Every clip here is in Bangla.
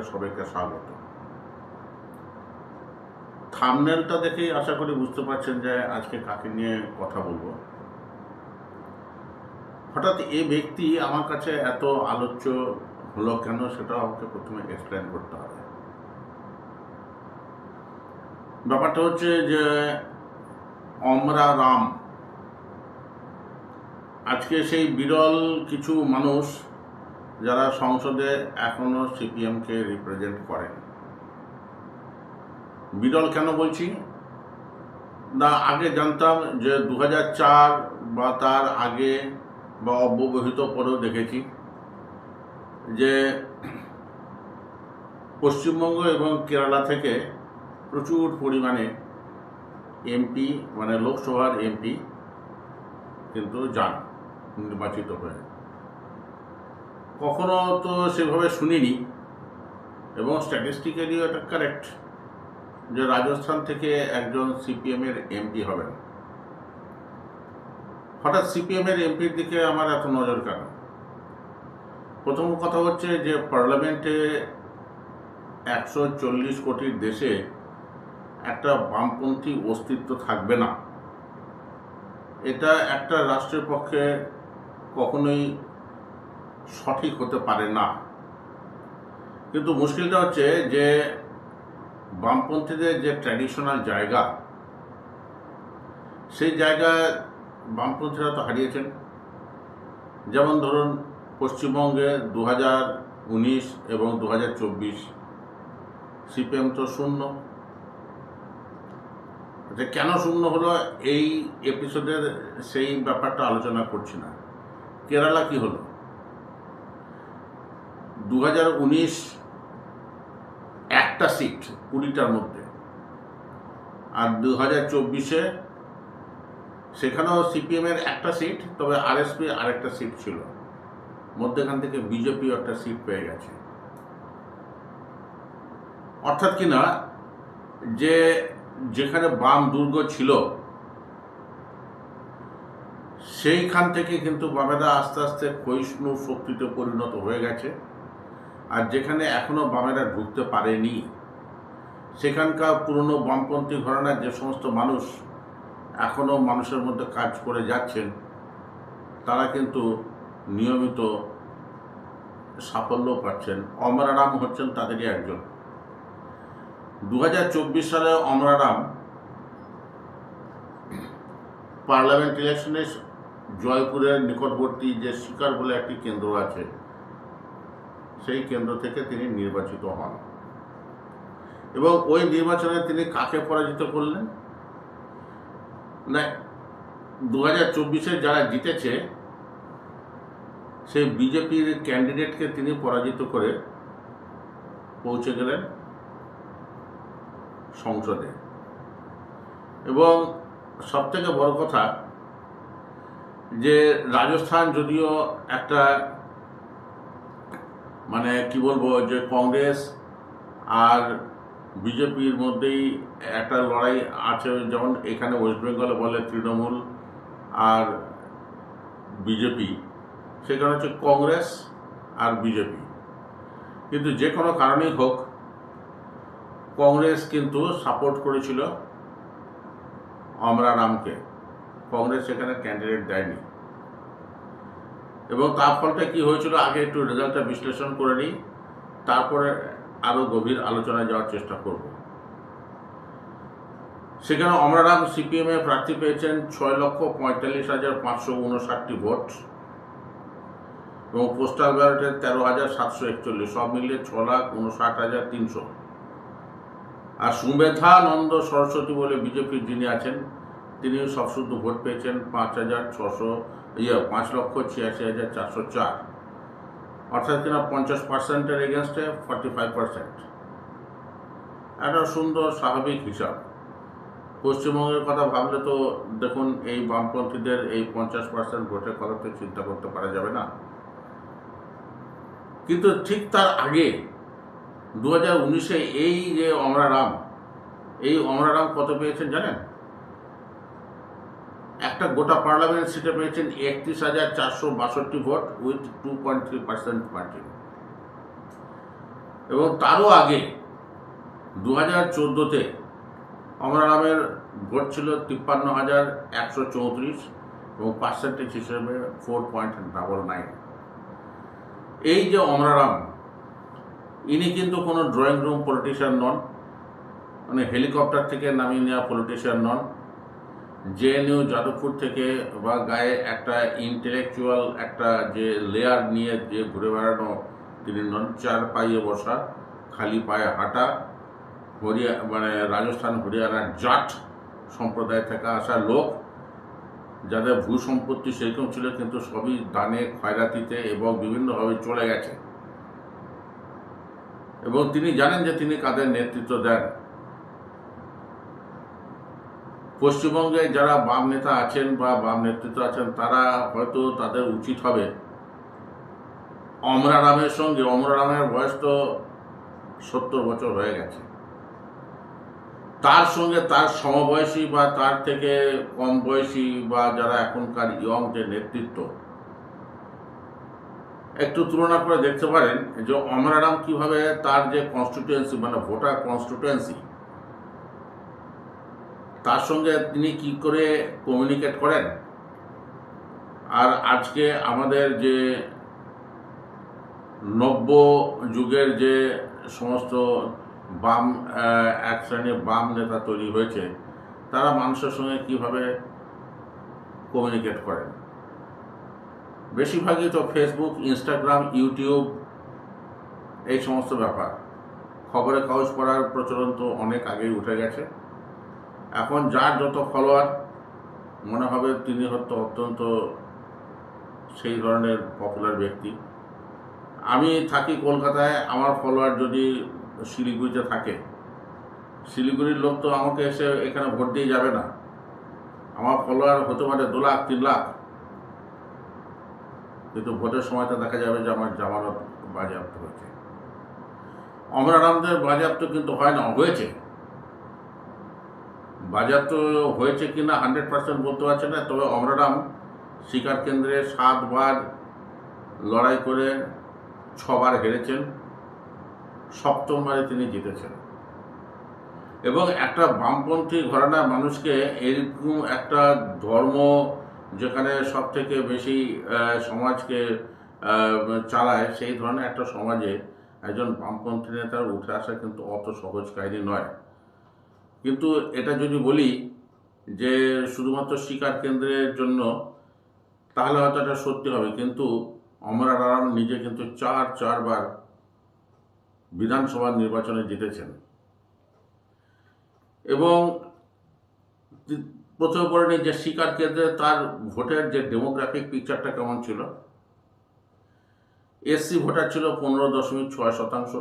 আপনাদের সবাইকে স্বাগত। থামনেলটা দেখেই আশা করি বুঝতে পারছেন যে আজকে কাকে নিয়ে কথা বলব। হঠাৎ এই ব্যক্তি আমার কাছে এত আলোচ্য হলো কেন সেটা আমাকে প্রথমে এক্সপ্লেন করতে হবে। ব্যাপারটা হচ্ছে যে অমরা রাম, আজকে সেই বিরল কিছু মানুষ যারা সংসদে এখনও সিপিএমকে রিপ্রেজেন্ট করেন। বিরল কেন বলছি? না, আগে জানতাম যে দু বা তার আগে বা অব্যবহিত পরেও দেখেছি যে পশ্চিমবঙ্গ এবং কেরালা থেকে প্রচুর পরিমাণে এমপি মানে লোকসভার এমপি কিন্তু যান, নির্বাচিত হয়ে। কখনো তো সেভাবে শুনিনি। এবং স্ট্যাটিস্টিক্যালিও এটা কারেক্ট যে রাজস্থান থেকে একজন সিপিএমের এমপি হবেন। হঠাৎ সিপিএমের এমপির দিকে আমার এত নজর কেন? প্রথম কথা হচ্ছে যে পার্লামেন্টে একশো চল্লিশ কোটির দেশে একটা বামপন্থী অস্তিত্ব থাকবে না। এটা একটা রাষ্ট্রের পক্ষে কখনোই সঠিক হতে পারে না। কিন্তু মুশকিলটা হচ্ছে যে বামপন্থীদের যে ট্র্যাডিশনাল জায়গা, সেই জায়গায় বামপন্থীরা তো হারিয়েছেন। যেমন ধরুন পশ্চিমবঙ্গে দু উনিশ এবং দু হাজার চব্বিশ সিপিএম তো শূন্য। যে কেন শূন্য হলো? এই এপিসোডের সেই ব্যাপারটা আলোচনা করছি না। কেরালা কি হলো? দু হাজার উনিশ একটা সিট কুড়িটার মধ্যে। আর দু হাজার চব্বিশে সেখানেও সিপিএমের একটা সিট তবে আরএসপি আরেকটা সিট ছিল। মধ্যেখান থেকে বিজেপি একটা সিট পেয়ে গেছে। অর্থাৎ কিনা যে যেখানে বাম দুর্গ ছিল, সেইখান থেকে কিন্তু বামেরা আস্তে আস্তে ক্ষয়িষ্ণু শক্তিতে পরিণত হয়ে গেছে। আর যেখানে এখনও বামেরা ঢুকতে পারেনি, সেখানকার পুরনো বামপন্থী ঘরানার যে সমস্ত মানুষ এখনও মানুষের মধ্যে কাজ করে যাচ্ছেন, তারা কিন্তু নিয়মিত সাফল্য পাচ্ছেন। অমরারাম হচ্ছেন তাদেরই একজন। দু হাজার চব্বিশ সালে অমরারাম পার্লামেন্ট ইলেকশনে জয়পুরের নিকটবর্তী যে শিকার বলে একটি কেন্দ্র আছে সেই কেন্দ্র থেকে তিনি নির্বাচিত হন। এবং ওই নির্বাচনে তিনি কাকে পরাজিত করলেন? না দু হাজার চব্বিশে যারা জিতেছে, সেই বিজেপির ক্যান্ডিডেটকে তিনি পরাজিত করে পৌঁছে গেলেন সংসদে। এবং সবথেকে বড় কথা যে রাজস্থান যদিও একটা মানে কি বলব, যে কংগ্রেস আর বিজেপির মধ্যেই একটা লড়াই আছে, যেমন এখানে ওয়েস্ট বেঙ্গলে বলে তৃণমূল আর বিজেপি, সেখানে হচ্ছে কংগ্রেস আর বিজেপি। কিন্তু যে কোনো কারণেই হোক, কংগ্রেস কিন্তু সাপোর্ট করেছিল অমরারামকে। কংগ্রেস সেখানে ক্যান্ডিডেট দেয়নি। এবং তার ফলটা কী হয়েছিল আগে একটু রেজাল্টটা বিশ্লেষণ করে নিই। তারপরে আরও গভীর আলোচনায় যাওয়ার চেষ্টা করব। সেখানে অমরারাম সিপিএমে প্রার্থী পেয়েছেন ছয় লক্ষ পঁয়তাল্লিশ হাজার পাঁচশো উনষাটটি ভোট এবং পোস্টাল ব্যালটে তেরো হাজার সাতশো একচল্লিশ। সব মিলিয়ে ছ লাখ উনষাট হাজার তিনশো। আর সুমেধানন্দ সরস্বতী বলে বিজেপির যিনি আছেন তিনি সবশুদ্ধ ভোট পেয়েছেন পাঁচ হাজার ছশো ইয়ে পাঁচ লক্ষ ছিয়াশি হাজার চারশো চার। অর্থাৎ কিনা পঞ্চাশ পার্সেন্টের এগেনস্টে ফর্টি ফাইভ পার্সেন্ট একটা সুন্দর স্বাভাবিক হিসাব। পশ্চিমবঙ্গের কথা ভাবলে তো দেখুন, এই বামপন্থীদের এই পঞ্চাশ পার্সেন্ট ভোটের কথা তো চিন্তা করতে পারা যাবে না। কিন্তু ঠিক তার আগে দু হাজার উনিশে এই যে অমরারাম, এই অমরারাম কত পেয়েছেন জানেন? একটা গোটা পার্লামেন্ট সিটে পেয়েছেন একত্রিশ হাজার চারশো বাষট্টি vote with two point three percent margin. এবং তারও আগে দু হাজার চোদ্দোতে অমরারামের ভোট ছিল তিপ্পান্ন হাজার একশো চৌত্রিশ এবং পার্সেন্টেজ হিসেবে ফোর পয়েন্ট ডাবল নাইন। এই যে অমরারাম ইনি কিন্তু কোনো ড্রয়িং রুম পলিটিশিয়ান নন মানে হেলিকপ্টার থেকে নামিয়ে নেওয়া পলিটিশিয়ান নন জেএনইউ যাদবপুর থেকে বা গায়ে একটা ইন্টেলেকচুয়াল একটা যে লেয়ার নিয়ে যে ঘুরে বেড়ানো, তিনি নন চার পায়ে বসা, খালি পায়ে হাঁটা, হরিয়া মানে রাজস্থান, হরিয়ানার জাট সম্প্রদায় থেকে আসা লোক, যাদের ভূ সম্পত্তি সেরকম ছিল কিন্তু সবই দানে, খয়রাতিতে এবং বিভিন্নভাবে চলে গেছে। এবং তিনি জানেন যে তিনি কাদের নেতৃত্ব দেন। পশ্চিমবঙ্গে যারা বাম নেতা আছেন বা বাম নেতৃত্ব আছেন, তারা হয়তো তাদের উচিত হবে অমরারামের সঙ্গে। অমরারামের বয়স তো সত্তর বছর হয়ে গেছে। তার সঙ্গে তার সমবয়সী বা তার থেকে কম বয়সী বা যারা এখনকার ইয়ং যে নেতৃত্ব, একটু তুলনা করে দেখতে পারেন যে অমরারাম কীভাবে তার যে কনস্টিটুয়েন্সি মানে ভোটার কনস্টিটুয়েন্সি তার সঙ্গে তিনি কি করে কমিউনিকেট করেন? আর আজকে আমাদের যে নব্য যুগের যে সমস্ত বাম এক শ্রেণির বাম নেতা তৈরি হয়েছে, তারা মানুষের সঙ্গে কীভাবে কমিউনিকেট করেন? বেশিরভাগই তো ফেসবুক ইনস্টাগ্রাম ইউটিউব এই সমস্ত ব্যাপার। খবরে কাগজ পড়ার প্রচলন তো অনেক আগেই উঠে গেছে। এখন যার যত ফলোয়ার মনে হবে তিনি হয়তো অত্যন্ত সেই ধরনের পপুলার ব্যক্তি। আমি থাকি কলকাতায়, আমার ফলোয়ার যদি শিলিগুড়িতে থাকে, শিলিগুড়ির লোক তো আমাকে এসে এখানে ভোট দিয়ে যাবে না। আমার ফলোয়ার হতে পারে দু লাখ, তিন লাখ। কিন্তু ভোটের সময়টা দেখা যাবে যে আমার জামানত বাজেয়াপ্ত হয়েছে। অমরারামদের বাজেয়াপ্ত কিন্তু হয় না, হয়েছে। বাজেয়াপ্ত হয়েছে কি না হান্ড্রেড পার্সেন্ট বলতে পারছে না, তবে অমরারাম শিকার কেন্দ্রে সাতবার লড়াই করে ছবার হেরেছেন, সপ্তমবারে তিনি জিতেছেন। এবং একটা বামপন্থী ঘরানার মানুষকে এরকম একটা ধর্ম যেখানে সব থেকে বেশি সমাজকে চালায়, সেই ধরনের একটা সমাজে একজন বামপন্থী নেতার উঠে আসা কিন্তু অত সহজ কাহিনী নয়। কিন্তু এটা যদি বলি যে শুধুমাত্র শিকার কেন্দ্রের জন্য, তাহলে হয়তো এটা সত্যি হবে। কিন্তু অমরা রাম নিজে কিন্তু চার, চারবার বিধানসভা নির্বাচনে জিতেছেন। এবং প্রথমে পড়ে যে শিকার কেন্দ্রে তার ভোটের যে ডেমোগ্রাফিক পিকচারটা কেমন ছিল? এসসি ভোটার ছিল পনেরো দশমিক ছয় শতাংশ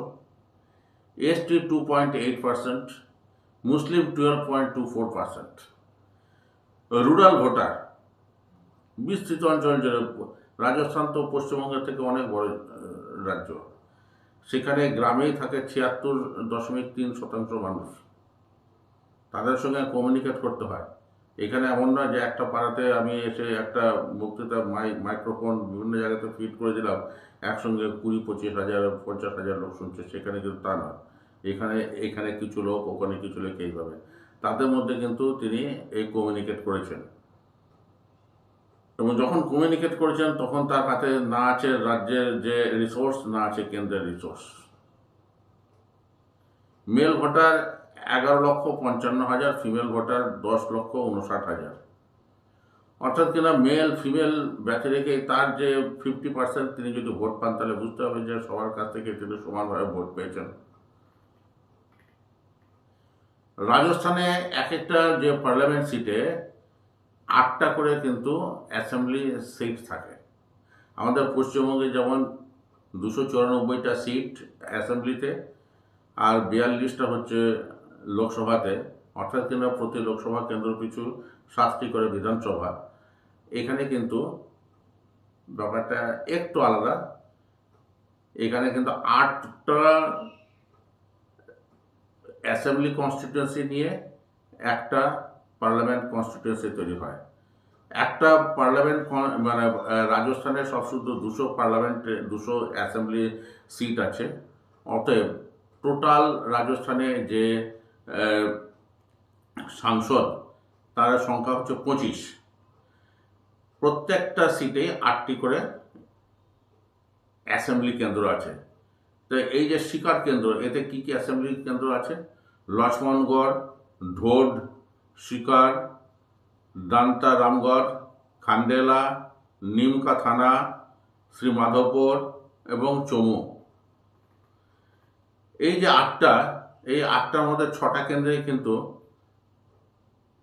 ST two point eight percent মুসলিম twelve point two four percent rural voter, বিস্তৃত অঞ্চল রাজস্থান তো পশ্চিমবঙ্গের থেকে অনেক বড় রাজ্য। সেখানে গ্রামেই থাকে ছিয়াত্তর দশমিক তিন শতাংশ মানুষ। তাদের সঙ্গে কমিউনিকেট করতে হয়। এখানে এমন নয় যে একটা পাড়াতে আমি এসে একটা বক্তৃতা, মাই মাইক্রোফোন বিভিন্ন জায়গাতে ফিট করে দিলাম, একসঙ্গে কুড়ি, পঁচিশ হাজার, পঞ্চাশ হাজার লোক শুনছে, সেখানে কিন্তু তা নয়। এখানে এখানে কিছু লোক ওখানে কিছু লোক এইভাবে তাদের মধ্যে কিন্তু তিনি এই কমিউনিকেট করেছেন। এবং যখন কমিউনিকেট করেছেন, তখন তার হাতে না আছে রাজ্যের যে রিসোর্স না আছে কেন্দ্রের রিসোর্স মেল ভোটার এগারো লক্ষ পঞ্চান্ন হাজার ফিমেল ভোটার দশ লক্ষ উনষাট হাজার। অর্থাৎ কিনা মেল ফিমেল ব্যথে রেখে তার যে ফিফটি পার্সেন্ট তিনি যদি ভোট পান, তাহলে বুঝতে হবে যে সবার কাছ থেকে তিনি সমানভাবে ভোট পেয়েছেন। রাজস্থানে এক একটা যে পার্লামেন্ট সিটে আটটা করে কিন্তু অ্যাসেম্বলি সিট থাকে। আমাদের পশ্চিমবঙ্গে যেমন দুশো চুরানব্বইটা সিট অ্যাসেম্বলিতে আর বিয়াল্লিশটা হচ্ছে লোকসভাতে, অর্থাৎ কিনা প্রতি লোকসভা কেন্দ্র পিছু সাতটি করে বিধানসভা। এখানে কিন্তু ব্যাপারটা একটু আলাদা। এখানে কিন্তু আটটা অ্যাসেম্বলি কনস্টিটিউয়েন্সি নিয়ে একটা পার্লামেন্ট কনস্টিটিউয়েন্সি তৈরি হয়। একটা পার্লামেন্ট মানে রাজস্থানে সব শুধু দুশো পার্লামেন্ট, দুশো অ্যাসেম্বলি সিট আছে। অতএব টোটাল রাজস্থানে যে সাংসদ, তার সংখ্যা হচ্ছে পঁচিশ। প্রত্যেকটা সিটে আটটি করে অ্যাসেম্বলি কেন্দ্র আছে। তো এই যে শিকার কেন্দ্র, এতে কি কি অ্যাসেম্বলি কেন্দ্র আছে? লক্ষ্মণগড়, ঢোড, শিকার দান্তা রামগড়, খান্ডেলা, নিমকা থানা শ্রী মাধবপুর এবং চমু। এই যে আটটা, এই আটটার মধ্যে ছটা কেন্দ্রে কিন্তু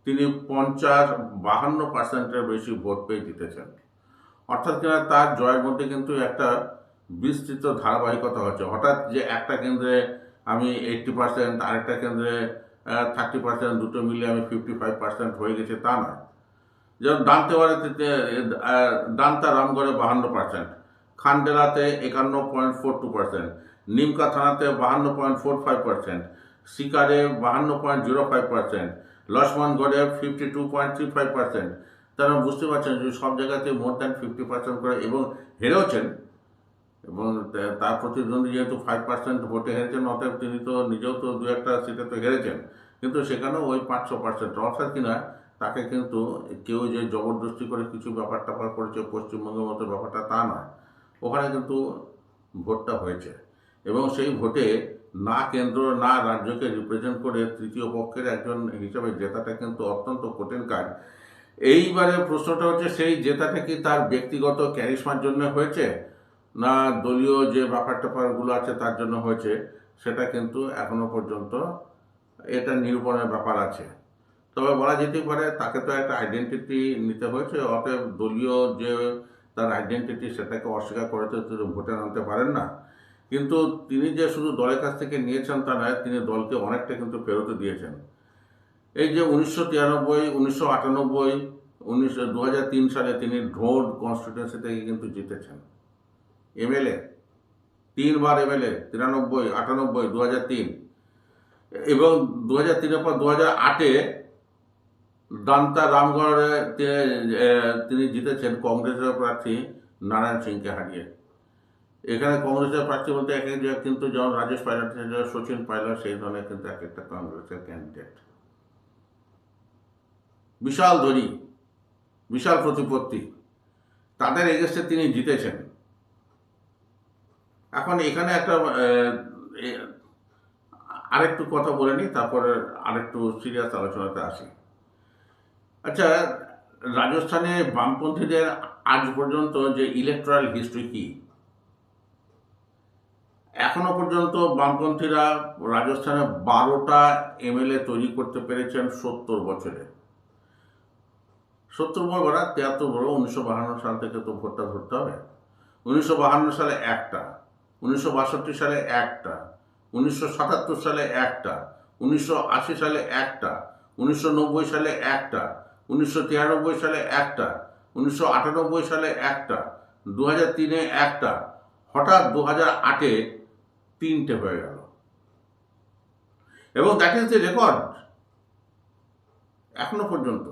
তিনি পঞ্চাশ বাহান্ন পার্সেন্টের বেশি ভোট পেয়ে জিতেছেন। অর্থাৎ কিনা তার জয়ের মধ্যে কিন্তু একটা বিস্তৃত ধারাবাহিকতা হচ্ছে। হঠাৎ যে একটা কেন্দ্রে আমি এইট্টি পার্সেন্ট আরেকটা কেন্দ্রে থার্টি পার্সেন্ট দুটো মিলে আমি ফিফটি ফাইভ পার্সেন্ট হয়ে গেছে, তা নয়। যেমন দান্তেওয়াড়াতে দান্তা রামগড়ে বাহান্ন পার্সেন্ট খানডেলাতে একান্ন পয়েন্ট ফোর টু পার্সেন্ট নিমকা থানাতে বাহান্ন পয়েন্ট ফোর ফাইভ পার্সেন্ট শিকারে বাহান্ন point zero five percent লক্ষ্মণগড়ে fifty two point three five percent তারা বুঝতে পারছেন যে সব জায়গাতে মোর দ্যান ফিফটি পার্সেন্ট করে এবং হেরেওছেন। এবং তার প্রতিদ্বন্দ্বী যেহেতু ফাইভ পার্সেন্ট ভোটে হেরেছেন, অতএব তিনি তো নিজেও তো দু একটা সিটে তো হেরেছেন। কিন্তু সেখানেও ওই পাঁচশো পার্সেন্ট অর্থাৎ কিনা তাকে কিন্তু কেউ যে জবরদস্তি করে কিছু ব্যাপার ট্যাপার করেছে, পশ্চিমবঙ্গের মতো ব্যাপারটা তা নয়। ওখানে কিন্তু ভোটটা হয়েছে। এবং সেই ভোটে না কেন্দ্র, না রাজ্যকে রিপ্রেজেন্ট করে তৃতীয় পক্ষের একজন হিসেবে জেতাটা কিন্তু অত্যন্ত কঠিন কাজ। এইবারে প্রশ্নটা হচ্ছে, সেই জেতাটা কি তার ব্যক্তিগত ক্যারিশমার জন্য হয়েছে? না দলীয় যে ব্যাপার ট্যাপারগুলো আছে তার জন্য হয়েছে, সেটা কিন্তু এখনও পর্যন্ত এটা নিরূপণের ব্যাপার আছে। তবে বলা যেতে পারে, তাকে তো একটা আইডেন্টিটি নিতে হয়েছে, অতএব দলীয় যে তার আইডেন্টিটি সেটাকে অস্বীকার করে তো তিনি ভোটে আনতে পারেন না। কিন্তু তিনি যে শুধু দলের কাছ থেকে নিয়েছেন তা নয়, তিনি দলকে অনেকটা কিন্তু ফেরত দিয়েছেন। এই যে উনিশশো তিরানব্বই, উনিশশো আটানব্বই, উনিশশো দু সালে তিনি ঢোড কনস্টিটিউন্সি থেকে কিন্তু জিতেছেন। এমএলএ তিনবার এমএলএ তিরানব্বই, আটানব্বই দু তিন। এবং দু হাজার তিনের পর দু হাজার আটে দান্তা রামগড়ে তিনি জিতেছেন কংগ্রেসের প্রার্থী নারায়ণ সিংকে হারিয়ে। এখানে কংগ্রেসের প্রার্থী বলতে এক এক কিন্তু যেমন রাজেশ পাইলট, সচিন পাইলট, সেই ধরনের কিন্তু এক একটা কংগ্রেসের ক্যান্ডিডেট বিশাল ধনী, বিশাল প্রতিপত্তি। তাদের এগেস্টে তিনি জিতেছেন। এখন এখানে একটা আরেকটু কথা বলে নিই, তারপরে আরেকটু সিরিয়াস আলোচনাতে আসি। আচ্ছা রাজস্থানে বামপন্থীদের আজ পর্যন্ত যে ইলেকট্রাল হিস্ট্রি কি? এখনও পর্যন্ত বামপন্থীরা রাজস্থানে বারোটা এমএলএ তৈরি করতে পেরেছেন সত্তর বছরে। সত্তর বড়, তিয়াত্তর বড় উনিশশো বাহান্ন সাল থেকে তো ভোটটা ধরতে হবে। উনিশশো বাহান্ন সালে একটা। উনিশশো বাষট্টি সালে একটা, উনিশশো সাতাত্তর সালে একটা, উনিশশো আশি সালে একটা, উনিশশো নব্বই সালে একটা, উনিশশো তিরানব্বই সালে একটা, উনিশশো আটানব্বই সালে একটা দু তিনে একটা, হঠাৎ দু হাজার আটে তিনটে হয়ে গেল। এবং দ্যাট ইজ দ্য রেকর্ড এখনও পর্যন্ত।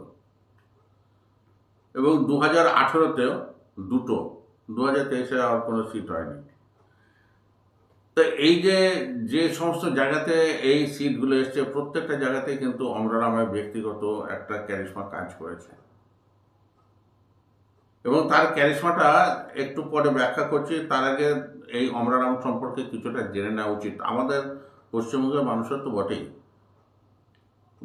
এবং দু হাজার আঠেরোতেও দুটো দু হাজার তেইশে আর কোনো সিট হয়নি। তো এই যে যে সমস্ত জায়গাতে এই সিটগুলো এসছে, প্রত্যেকটা জায়গাতে কিন্তু অমরা অমরারামের ব্যক্তিগত একটা ক্যারিশমা কাজ করেছে। এবং তার ক্যারিশমাটা একটু পরে ব্যাখ্যা করছি, তার আগে এই অমরারাম সম্পর্কে কিছুটা জেনে নেওয়া উচিত। আমাদের পশ্চিমবঙ্গের মানুষের তো বটেই।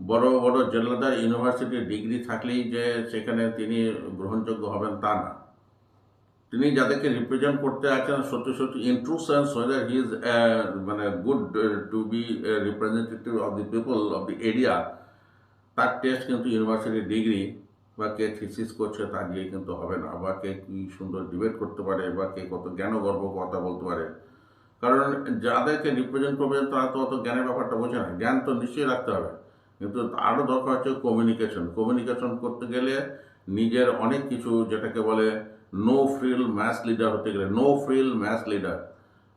বড় বড় জেলাদার ইউনিভার্সিটির ডিগ্রি থাকলেই যে সেখানে তিনি গ্রহণযোগ্য হবেন তা না। তিনি যাদেরকে রিপ্রেজেন্ট করতে আছেন সত্যি সত্যি in true sense whether he is মানে good to be representative of the people of the area তার টেস্ট কিন্তু ইউনিভার্সিটি ডিগ্রি বা কে থিসিস করছে তা দিয়ে কিন্তু হবে না, বা কে কী সুন্দর ডিবেট করতে পারে, বা কে কত জ্ঞানগর্ব কথা বলতে পারে। কারণ যাদেরকে রিপ্রেজেন্ট করবে, তারা তো অত জ্ঞানের ব্যাপারটা বোঝে না, জ্ঞান তো নিশ্চয়ই রাখতে হবে। কিন্তু আরও দরকার হচ্ছে কমিউনিকেশন কমিউনিকেশন করতে গেলে নিজের অনেক কিছু যেটাকে বলে নো ফ্রিল ম্যাস লিডার হতে গেলে নো ফ্রিল ম্যাস লিডার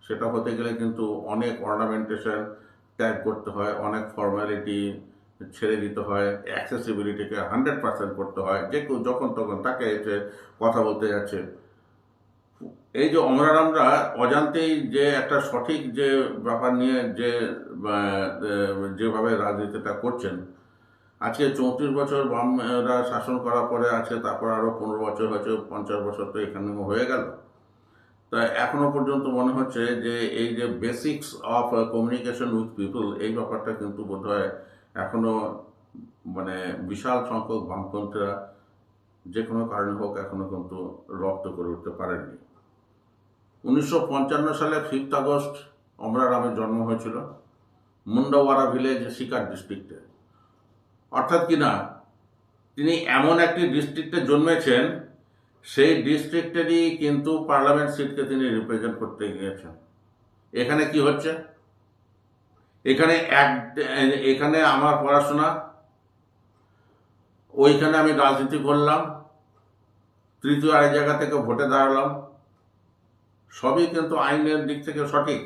সেটা হতে গেলে কিন্তু অনেক অর্নামেন্টেশন ত্যাগ করতে হয়, অনেক ফর্মালিটি ছেড়ে দিতে হয় অ্যাক্সেসিবিলিটিকে হান্ড্রেড পার্সেন্ট করতে হয়, যে কেউ যখন তখন তাকে এসে কথা বলতে যাচ্ছে। এই যে অমরারামরা অজান্তেই যে একটা সঠিক যে ব্যাপার নিয়ে যে যেভাবে রাজনীতিটা করছেন আজকে চৌত্রিশ বছর বামরা শাসন করার পরে আছে তারপর আরও পনেরো বছর হয়েছে, পঞ্চাশ বছর তো এখানে হয়ে গেল। তা এখনও পর্যন্ত মনে হচ্ছে যে এই যে basics of communication with people এই ব্যাপারটা কিন্তু বোধ হয় এখনও মানে বিশাল সংখ্যক বামপন্থীরা যে কোনো কারণে হোক এখনও কিন্তু রপ্ত করে উঠতে পারেননি। উনিশশো পঞ্চান্ন সালে ফিফথ আগস্ট অমরারামের জন্ম হয়েছিল মুন্ডাওয়ারা ভিলেজ শিকার ডিস্ট্রিক্টে অর্থাৎ কিনা তিনি এমন একটি ডিস্ট্রিক্টে জন্মেছেন, সেই ডিস্ট্রিক্টেরই কিন্তু পার্লামেন্ট সিটকে তিনি রিপ্রেজেন্ট করতে গিয়েছেন। এখানে কি হচ্ছে? এখানে এক, এখানে আমার পড়াশোনা, ওইখানে আমি রাজনীতি করলাম, তৃতীয় আরেক জায়গা থেকে ভোটে দাঁড়ালাম, সবই কিন্তু আইনের দিক থেকে সঠিক।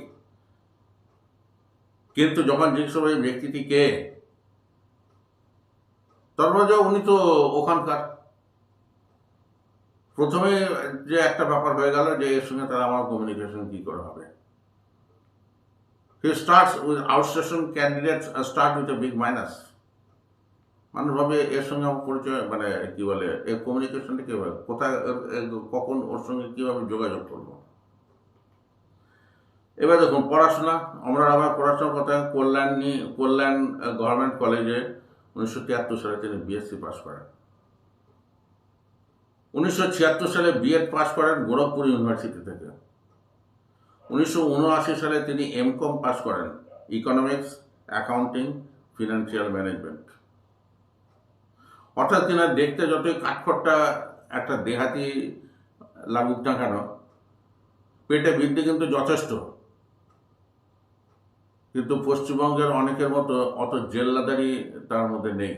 কিন্তু যখন জিজ্ঞেস হবে ব্যক্তিটি কে যে উনি তো ওখানকার। প্রথমে যে একটা ব্যাপার হয়ে গেল যে এর সঙ্গে তারা আমার কমিউনিকেশন কি করে হবে? He starts with outstation candidate start with a big minus মানুষ ভাবে এর সঙ্গে আমার পরিচয় মানে কি বলে, এর কমিউনিকেশনটা কীভাবে কোথায় কখন ওর সঙ্গে কীভাবে যোগাযোগ করব? এবার দেখুন, পড়াশোনা, আমরা আমার পড়াশোনার কথা, কল্যাণ নি- কল্যাণ গভর্নমেন্ট কলেজে উনিশশো তিয়াত্তর সালে তিনি বিএসসি পাশ করেন। উনিশশো ছিয়াত্তর সালে বিএড পাশ করেন গোরখপুর ইউনিভার্সিটি থেকে। উনিশশো উনআশি সালে তিনি এমকম পাশ করেন ইকোনমিক্স অ্যাকাউন্টিং ফিনান্সিয়াল ম্যানেজমেন্ট অর্থাৎ কিনা দেখতে যতই কাঠখড়টা একটা দেহাতি লাগুক না কেন, পেটে বৃদ্ধি কিন্তু যথেষ্ট। কিন্তু পশ্চিমবঙ্গের অনেকের মতো অত জেল্লাদারি তার মধ্যে নেই।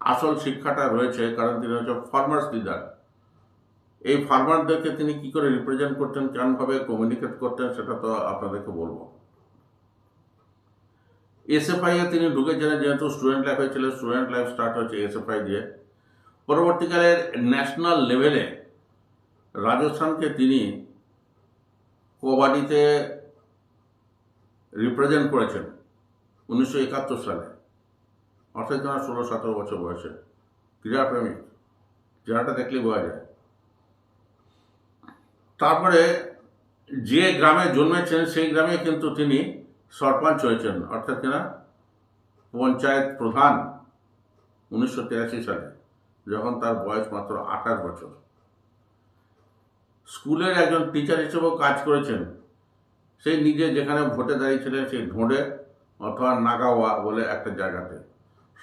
আসল শিক্ষাটা রয়েছে, কারণ তিনি হচ্ছে ফার্মার্স লিডার এই ফার্মারদেরকে তিনি কি করে রিপ্রেজেন্ট করতেন, কেমনভাবে কমিউনিকেট করতেন, সেটা তো আপনাদেরকে বলব। এসএফআই এ তিনি ঢুকেছিলেন যেহেতু স্টুডেন্ট লাইফ হয়েছিল স্টুডেন্ট লাইফ স্টার্ট হয়েছে এসএফআই দিয়ে। পরবর্তীকালে ন্যাশনাল লেভেলে রাজস্থানকে তিনি কবাডিতে রিপ্রেজেন্ট করেছেন উনিশশো একাত্তর সালে। অর্থাৎ তোমার ষোলো সতেরো বছর বয়সে ক্রীড়াপ্রেমিক চেহারাটা দেখলেই বোঝা যায়। তারপরে যে গ্রামে জন্মেছেন, সেই গ্রামে কিন্তু তিনি সরপঞ্চ হয়েছেন, অর্থাৎ কিনা? পঞ্চায়েত প্রধান উনিশশো তিরাশি সালে, যখন তার বয়স মাত্র আঠাশ বছর। স্কুলের একজন টিচার হিসেবেও কাজ করেছেন সেই নিজে যেখানে ভোটে দাঁড়িয়েছিলেন সেই ঢোঁড়ে অথবা নাগাওয়া বলে একটা জায়গাতে।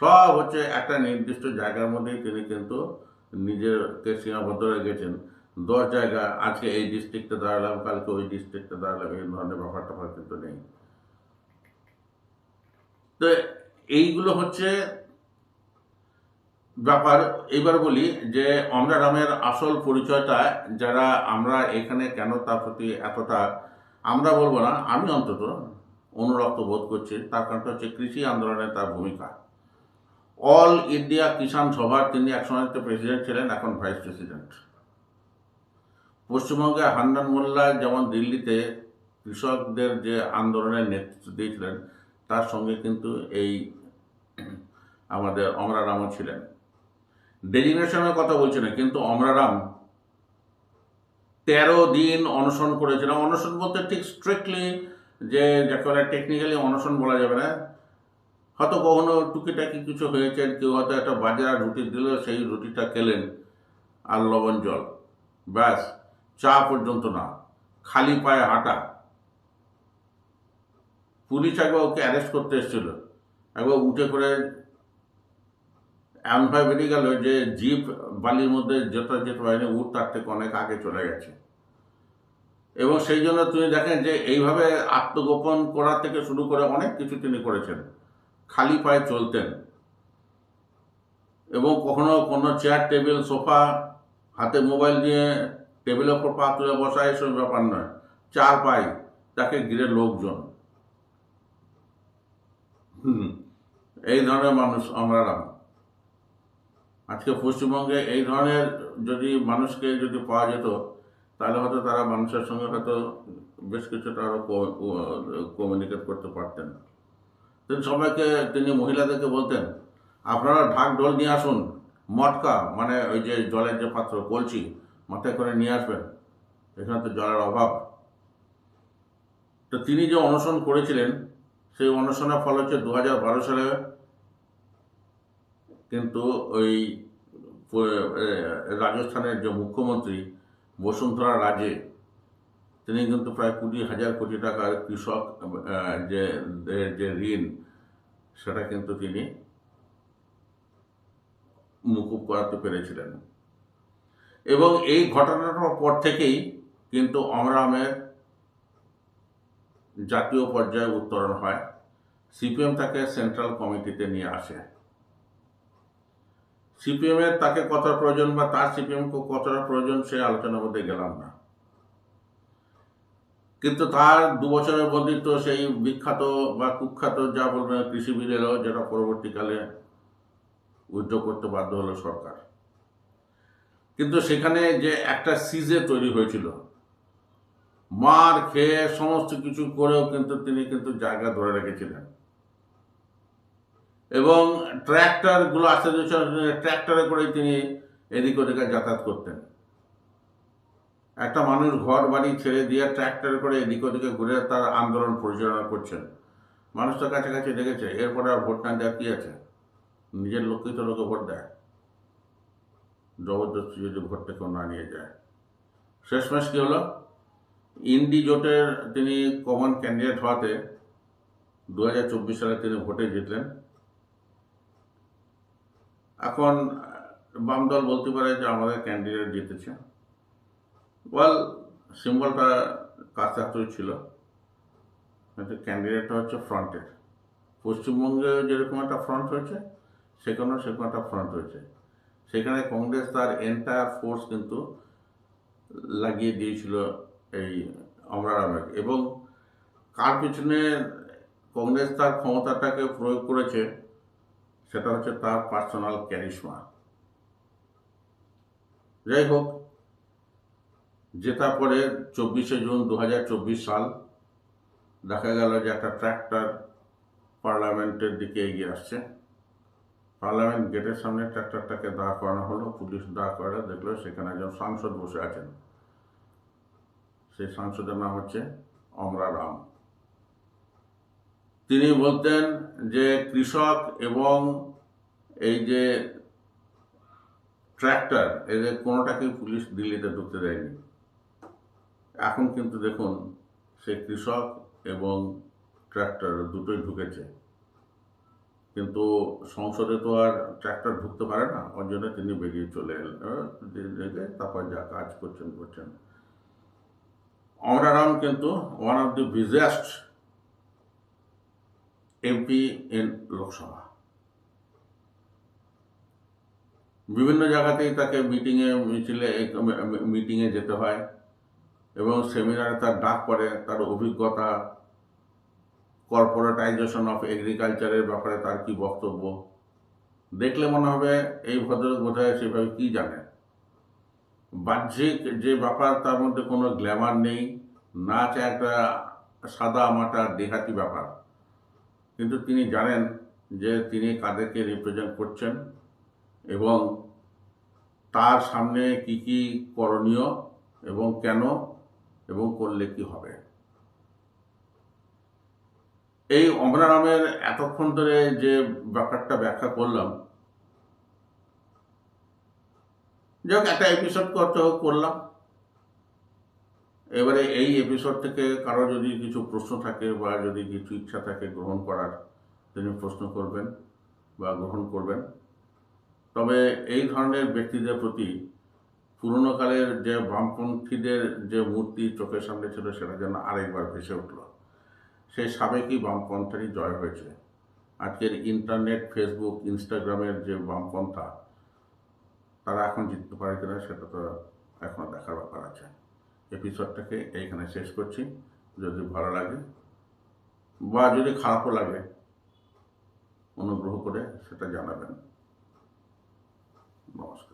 সব হচ্ছে একটা নির্দিষ্ট জায়গার মধ্যেই তিনি কিন্তু নিজেরকে সীমাবদ্ধ রেখেছেন দশ জায়গা আজকে এই ডিস্ট্রিক্টে দাঁড়ালাম, কালকে ওই ডিস্ট্রিক্টে দাঁড়ালাম, এই ধরনের ব্যাপার ট্যাপার কিন্তু নেই। তো এইগুলো হচ্ছে ব্যাপার। এবার বলি যে অমরারামের আসল পরিচয়টা, যারা আমরা এখানে কেন তার প্রতি এতটা আমরা বলব না, আমি অন্তত অনুরক্ত বোধ করছি, তার কারণটা হচ্ছে কৃষি আন্দোলনে তার ভূমিকা। অল ইন্ডিয়া কিষাণ সভার তিনি একসময় প্রেসিডেন্ট ছিলেন, এখন ভাইস প্রেসিডেন্ট পশ্চিমবঙ্গে হান্নান মোল্লা যেমন দিল্লিতে কৃষকদের যে আন্দোলনের নেতৃত্ব দিয়েছিলেন, তার সঙ্গে কিন্তু এই আমাদের অমরারামও ছিলেন। ডেজিগনেশনের কথা বলছি না, কিন্তু অমরারাম তেরো দিন অনশন করেছিলাম অনশন বলতে ঠিক স্ট্রিক্টলি যে যাকে বলে টেকনিক্যালি অনশন বলা যাবে না। হয়তো কখনো টুকিটাকি কিছু হয়েছে, কেউ হয়তো একটা বাজার রুটি দিল, সেই রুটিটা খেলেন আর লবণ জল। ব্যাস, চা পর্যন্ত না, খালি পায়ে হাঁটা। পুলিশ একবার ওকে অ্যারেস্ট করতে এসেছিল। একবার উঠে করে এমনভাবে বেরিয়ে গেল যে জিপ বালির মধ্যে যেতে যেতে পারেনি উঠ, তার থেকে অনেক আগে চলে গেছে। এবং সেই জন্য তিনি দেখেন যে এইভাবে আত্মগোপন করা থেকে শুরু করে অনেক কিছু তিনি করেছেন। খালি পায়ে চলতেন। এবং কখনো কোনো চেয়ার টেবিল সোফা হাতে মোবাইল নিয়ে টেবিলের ওপর পা তুলে বসা এসব ব্যাপার নয়। চার পাই তাকে ঘিরে লোকজন। এই ধরনের মানুষ আমরা আজকে পশ্চিমবঙ্গে এই ধরনের যদি মানুষকে যদি পাওয়া যেত তাহলে হয়তো তারা মানুষের সঙ্গে হয়তো বেশ কিছুটা আরও কমিউনিকেট করতে পারতেন। তিনি সবাইকে, তিনি মহিলাদেরকে বলতেন, আপনারা ঢাক ঢোল নিয়ে আসুন, মটকা মানে ওই যে জলের যে পাত্র কলছি মাথায় করে নিয়ে আসবেন। এখানে তো জলের অভাব। তো তিনি যে অনশন করেছিলেন, সেই অনশনের ফল হচ্ছে দু হাজার বারো সালে কিন্তু ওই রাজস্থানের যে মুখ্যমন্ত্রী বসুন্ধরা রাজে তিনি কিন্তু প্রায় কুড়ি হাজার কোটি টাকার কৃষক যে যে- ঋণ, সেটা কিন্তু তিনি মুকুব করাতে পেরেছিলেন। এবং এই ঘটনাটার পর থেকেই কিন্তু অমরামের জাতীয় পর্যায়ে উত্তরণ হয়। সিপিএম তাকে সেন্ট্রাল কমিটিতে নিয়ে আসে। সিপিএমের তাকে কতটা প্রয়োজন বা তার সিপিএমকে কতটা প্রয়োজন সে আলোচনার মধ্যে গেলাম না। কিন্তু তার দু বছরের বন্দিত্ব সেই বিখ্যাত বা কুখ্যাত যা বলবেন কৃষি বিল এলো যেটা পরবর্তীকালে উদ্যোগ করতে বাধ্য হলো সরকার। কিন্তু সেখানে যে একটা সিজে তৈরি হয়েছিল, মার খেয়ে সমস্ত কিছু করেও কিন্তু তিনি কিন্তু জায়গা ধরে রেখেছিলেন। এবং ট্র্যাক্টরগুলো আসতে ট্র্যাক্টরে করেই তিনি এদিক ওদিকে যাতায়াত করতেন। একটা মানুষ ঘর বাড়ি ছেড়ে দিয়ে ট্র্যাক্টরে করে এদিক ওদিকে ঘুরে তার আন্দোলন পরিচালনা করছেন। মানুষ তো কাছাকাছি দেখেছে, এরপরে আর ভোট না দেওয়ার কি আছে? নিজের লোককেই তো লোকে ভোট দেয়। জবরদস্তি যদি ভোটটা কেউ না নিয়ে যায়। শেষমেশ কী হলো? ইন্ডি জোটের তিনি কমন ক্যান্ডিডেট হওয়াতে দু হাজার চব্বিশ সালে তিনি ভোটে জিতলেন। এখন বাম দল বলতে পারে যে আমাদের ক্যান্ডিডেট জিতেছে। ওয়াল সিম্বলটা কাছে হাতেই ছিল? কিন্তু ক্যান্ডিডেটটা হচ্ছে ফ্রন্টের পশ্চিমবঙ্গে যেরকম একটা ফ্রন্ট হয়েছে, সেখানেও সেরকম একটা ফ্রন্ট হয়েছে। সেখানে কংগ্রেস তার এন্টায়ার ফোর্স কিন্তু লাগিয়ে দিয়েছিল এই অমরারামের এবং কার পিছনে কংগ্রেস তার ক্ষমতাটাকে প্রয়োগ করেছে সেটা হচ্ছে তার পার্সোনাল ক্যারিশমা যাই হোক, জেতার পরে চব্বিশে জুন দু হাজার চব্বিশ সাল দেখা গেল যে একটা ট্র্যাক্টর পার্লামেন্টের দিকে এগিয়ে আসছে। পার্লামেন্ট গেটের সামনে ট্র্যাক্টরটাকে দাঁড় করানো হলো, পুলিশ দাঁড় করে দেখল সেখানে একজন সাংসদ বসে আছেন। সেই সাংসদের নাম হচ্ছে অমরা রাম। তিনি বলতেন যে কৃষক এবং এই যে ট্র্যাক্টর, এদের কোনোটাকেই পুলিশ দিল্লিতে ঢুকতে দেয়নি। এখন কিন্তু দেখুন, সে কৃষক এবং ট্র্যাক্টর দুটোই ঢুকেছে। কিন্তু সংসদে তো আর ট্র্যাক্টর ঢুকতে পারে না, ওর জন্য তিনি বেরিয়ে চলে এলেন। তারপর যা কাজ করছেন করছেন। অমরারাম কিন্তু one of the biggest MP in Lok Sabha. বিভিন্ন জায়গাতেই তাকে মিটিংয়ে, মিছিলে, মিটিংয়ে যেতে হয় এবং সেমিনারে তার ডাক পড়ে, তার অভিজ্ঞতা কর্পোরেটাইজেশন অফ এগ্রিকালচারের ব্যাপারে তার কি বক্তব্য। দেখলে মনে হবে এই ভদ্রলোক বোধহয় সেভাবে কি জানে। বাহ্যিক যে ব্যাপার, তার মধ্যে কোনো গ্ল্যামার নেই, নাচ একটা সাদা মাটা দেহাতি ব্যাপার। কিন্তু তিনি জানেন যে তিনি কাদেরকে রিপ্রেজেন্ট করছেন এবং তার সামনে কি কি করণীয় এবং কেন এবং করলে কি হবে। এই অমরারামের এতক্ষণ ধরে যে ব্যাপারটা ব্যাখ্যা করলাম, যাক, একটা এপিসোড করতে হোক, করলাম। এবারে এই এপিসোড থেকে কারও যদি কিছু প্রশ্ন থাকে বা যদি কিছু ইচ্ছা থাকে গ্রহণ করার, তিনি প্রশ্ন করবেন বা গ্রহণ করবেন। তবে এই ধরনের ব্যক্তিদের প্রতি পুরনো কালের যে বামপন্থীদের যে মূর্তি চোখের সামনে ছিল, সেটা যেন আরেকবার ভেসে উঠল। সেই সাবেকই বামপন্থারই জয় হয়েছে। আজকের ইন্টারনেট ফেসবুক ইনস্টাগ্রামের যে বামপন্থা, তারা এখন জিততে পারে কিনা, সেটা তো এখনও দেখার ব্যাপার আছে। এপিসোডটাকে এইখানে শেষ করছি। যদি ভালো লাগে, বা যদি খারাপও লাগে, অনুগ্রহ করে সেটা জানাবেন। নমস্কার।